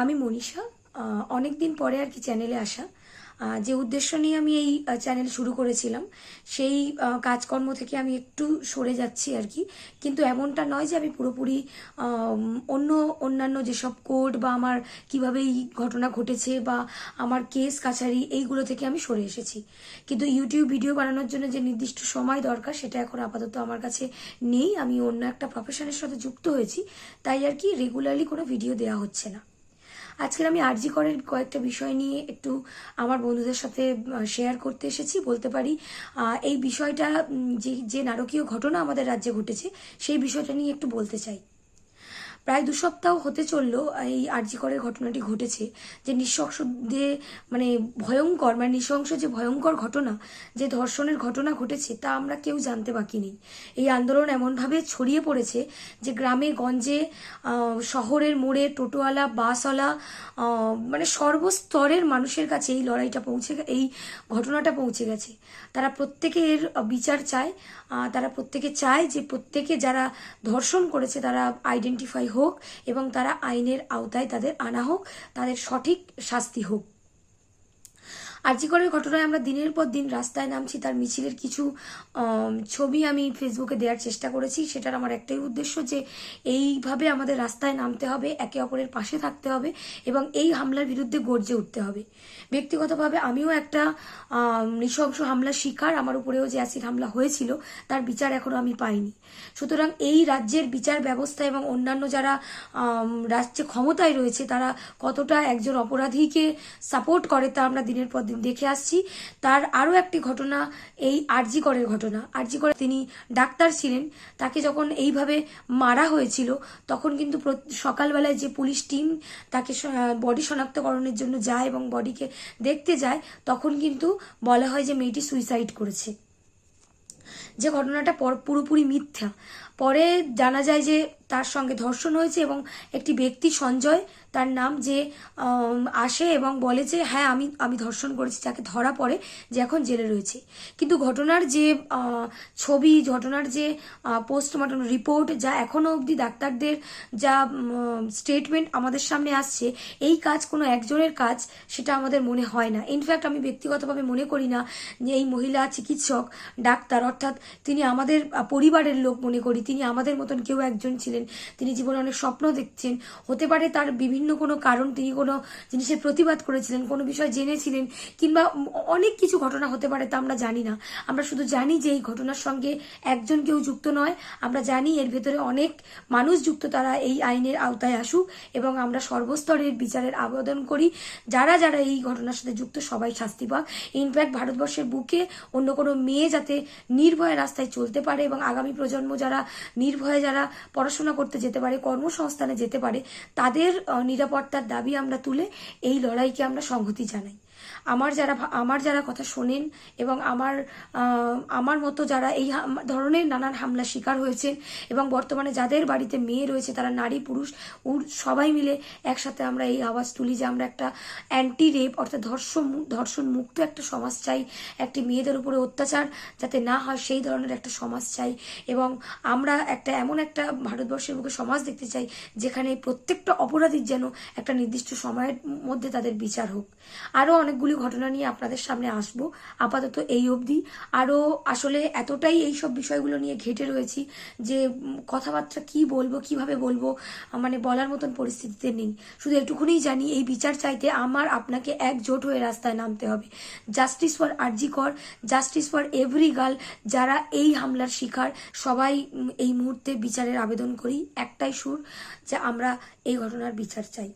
আমি মনীষা অনেক দিন পরে আর কি চ্যানেলে আসা। যে উদ্দেশ্য নিয়ে আমি এই চ্যানেল শুরু করেছিলাম, সেই কাজকর্ম থেকে আমি একটু সরে যাচ্ছি আর কি। কিন্তু এমনটা নয় যে আমি পুরোপুরি অন্য অন্যান্য যেসব কোর্ট বা আমার কীভাবে এই ঘটনা ঘটেছে বা আমার কেস কাছারি, এইগুলো থেকে আমি সরে এসেছি। কিন্তু ইউটিউব ভিডিও বানানোর জন্য যে নির্দিষ্ট সময় দরকার, সেটা এখন আপাতত আমার কাছে নেই। আমি অন্য একটা প্রফেশনের সাথে যুক্ত হয়েছি, তাই আর কি রেগুলারলি কোনো ভিডিও দেওয়া হচ্ছে না। আজকের আমি আরজি করের কয়েকটা বিষয় নিয়ে একটু আমার বন্ধুদের সাথে শেয়ার করতে এসেছি। বলতে পারি এই বিষয়টা যে যে নারকীয় ঘটনা আমাদের রাজ্যে ঘটেছে, সেই বিষয়টা নিয়ে একটু বলতে চাই। প্রায় দু সপ্তাহ হতে চলল এই আরজিকরের ঘটনাটি ঘটেছে। যে নৃশংস যে মানে ভয়ঙ্কর মানে নৃশংস যে ভয়ঙ্কর ঘটনা, যে ধর্ষণের ঘটনা ঘটেছে, তা আমরা কেউ জানতে বাকি নেই। এই আন্দোলন এমনভাবে ছড়িয়ে পড়েছে যে গ্রামে, গঞ্জে শহরের মোড়ে টোটোওয়ালা, বাসওয়ালা মানে সর্বস্তরের মানুষের কাছে এই লড়াইটা পৌঁছে এই ঘটনাটা পৌঁছে গেছে। তারা প্রত্যেকে এর বিচার চায় তারা প্রত্যেকে চায় যে প্রত্যেকে যারা ধর্ষণ করেছে, তারা আইডেন্টিফাই হোক এবং তারা আইনের আওতায় তাদের আনা হোক তাদের সঠিক শাস্তি হোক। আর্জিকরের ঘটনায় আমরা দিনের পর দিন রাস্তায় নামছি, তার মিছিলের কিছু ছবি আমি ফেসবুকে দেওয়ার চেষ্টা করেছি। সেটার আমার একটাই উদ্দেশ্য যে এইভাবে আমাদের রাস্তায় নামতে হবে, একে অপরের পাশে থাকতে হবে এবং এই হামলার বিরুদ্ধে গর্জে উঠতে হবে। ব্যক্তিগতভাবে আমিও একটা নৃশংস হামলার শিকার। আমার উপরেও যে অ্যাসিড হামলা হয়েছিল, তার বিচার এখনও আমি পাইনি। সুতরাং এই রাজ্যের বিচার ব্যবস্থা এবং অন্যান্য যারা রাজ্যে ক্ষমতায় রয়েছে, তারা কতটা একজন অপরাধীকে সাপোর্ট করে তা আমরা দিনের পর দিন দেখে আসছি। তার আরও একটি ঘটনা, এই আরজি করের ঘটনা। আরজি করে তিনি ডাক্তার ছিলেন। তাকে যখন এইভাবে মারা হয়েছিল, তখন কিন্তু সকালবেলায় যে পুলিশ টিম তাকে বডি শনাক্তকরণের জন্য যায় এবং বডিকে দেখতে যায়, তখন কিন্তু বলা হয় যে মেয়েটি সুইসাইড করেছে। যে ঘটনাটা পর- পুরোপুরি মিথ্যা। পরে জানা যায় যে তার সঙ্গে ধর্ষণ হয়েছে এবং একটি ব্যক্তি সঞ্জয়, তার নাম যে আসে এবং বলে যে হ্যাঁ আমি আমি ধর্ষণ করেছি, যাকে ধরা পড়ে, যে এখন জেলে রয়েছে। কিন্তু ঘটনার যে ছবি, ঘটনার যে পোস্টমর্টম রিপোর্ট যা এখনও অবধি ডাক্তারদের যা স্টেটমেন্ট আমাদের সামনে আসছে, এই কাজ কোনো একজনের কাজ, সেটা আমাদের মনে হয় না। ইনফ্যাক্ট আমি ব্যক্তিগতভাবে মনে করি না যে এই মহিলা চিকিৎসক, ডাক্তার, অর্থাৎ তিনি আমাদের পরিবারের লোক মনে করি, তিনি আমাদের মতন কেউ একজন ছিলেন তিনি জীবনে অনেক স্বপ্ন দেখছেন। হতে পারে তার বিভিন্ন কোনো কারণ, তিনি কোনো জিনিসের প্রতিবাদ করেছিলেন, কোনো বিষয় জেনেছিলেন, কিংবা অনেক কিছু ঘটনা হতে পারে তা আমরা জানি না। আমরা শুধু জানি যে এই ঘটনার সঙ্গে একজন কেউ যুক্ত নয়, আমরা জানি এর ভেতরে অনেক মানুষ যুক্ত, তারা এই আইনের আওতায় আসুক এবং আমরা সর্বস্তরের বিচারের আবেদন করি। যারা যারা এই ঘটনার সাথে যুক্ত, সবাই শাস্তি পাক। ইনফ্যাক্ট ভারতবর্ষের বুকে অন্য কোনো মেয়ে যাতে নির্ভয়ে রাস্তায় চলতে পারে এবং আগামী প্রজন্ম যারা নির্ভয়ে, যারা পড়াশোনা করতে যেতে পারে, কর্মসংস্থানে যেতে পারে, তাদের নিরাপত্তার দাবি আমরা তুলে এই লড়াইকে আমরা সংহতি জানাই। আমার যারা আমার যারা কথা শোনেন এবং আমার আমার মতো যারা এই ধরনের নানান হামলার শিকার হয়েছেন এবং বর্তমানে যাদের বাড়িতে মেয়ে রয়েছে, তারা নারী, পুরুষ সবাই মিলে একসাথে আমরা এই আওয়াজ তুলি যে আমরা একটা অ্যান্টি রেপ অর্থাৎ ধর্ষণ ধর্ষণ মুক্ত একটা সমাজ চাই। একটি মেয়েদের উপরে অত্যাচার যাতে না হয়, সেই ধরনের একটা সমাজ চাই এবং আমরা একটা এমন একটা ভারতবর্ষের মুখে সমাজ দেখতে চাই যেখানে প্রত্যেকটা অপরাধীর যেন একটা নির্দিষ্ট সময়ের মধ্যে তাদের বিচার হোক। আরও অনেকগুলি ঘটনা নিয়ে আপনাদের সামনে আসব। আপাতত এই অবধি। আরও আসলে এতটাই এই সব বিষয়গুলো নিয়ে ঘেটে রয়েছি যে কথাবার্তা কি বলব, কীভাবে বলব মানে বলার মতন পরিস্থিতিতে নেই। শুধু এটুকুনি জানি, এই বিচার চাইতে আমার আপনাকে একজোট হয়ে রাস্তায় নামতে হবে। জাস্টিস ফর আরজি কর জাস্টিস ফর এভরি গার্ল যারা এই হামলার শিকার, সবাই এই মুহূর্তে বিচারের আবেদন করি। একটাই সুর যে আমরা এই ঘটনার বিচার চাই।